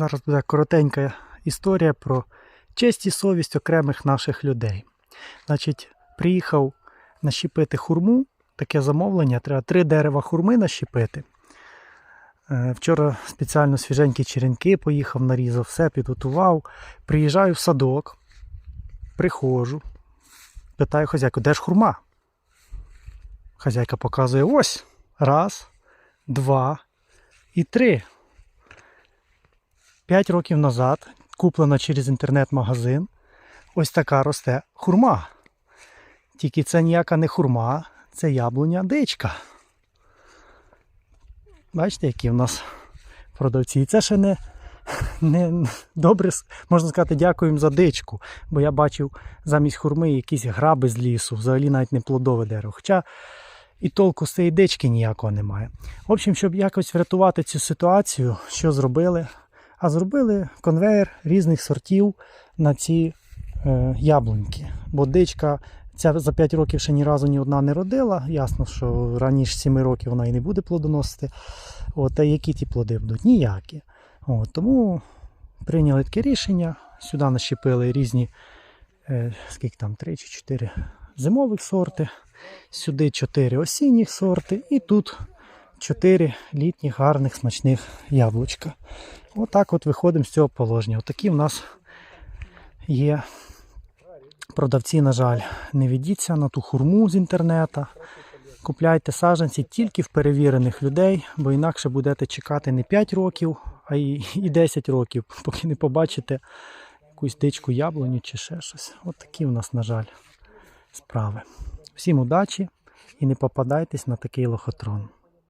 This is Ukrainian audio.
Зараз буде коротенька історія про честь і совість окремих наших людей. Значить, приїхав нащепити хурму, таке замовлення, треба три дерева хурми нащепити. Е, Вчора спеціально свіженькі черенки поїхав, нарізав, все підготував. Приїжджаю в садок, приходжу, питаю хазяйку, де ж хурма? Хазяйка показує ось. Раз, два і три. П'ять років назад куплена через інтернет-магазин. Ось така росте хурма. Тільки це ніяка не хурма, це яблуня дичка. Бачите, які в нас продавці. І це ще не, не добре, можна сказати, дякуємо за дичку. Бо я бачив замість хурми якісь граби з лісу, взагалі навіть не плодове дерево. Хоча і толку з цієї дички ніякого немає. В общем, щоб якось врятувати цю ситуацію, що зробили? А зробили конвейер різних сортів на ці е, яблуньки. Бо дичка ця за 5 років ще ні разу ні одна не родила. Ясно, що раніше 7 років вона і не буде плодоносити. От, а які ті плоди будуть? Ніякі. От, тому прийняли таке рішення. Сюди нащепили різні, е, скільки там, 3 чи 4 зимових сорти, сюди 4 осінніх сорти, і тут 4 літніх гарних смачних яблучка. Отак от виходимо з цього положення. Отакі в нас є продавці, на жаль, не ведіться на ту хурму з інтернета. Купляйте саджанці тільки в перевірених людей, бо інакше будете чекати не 5 років, а і, і 10 років, поки не побачите якусь дичку яблуню чи ще щось. От такі в нас, на жаль, справи. Всім удачі і не попадайтесь на такий лохотрон.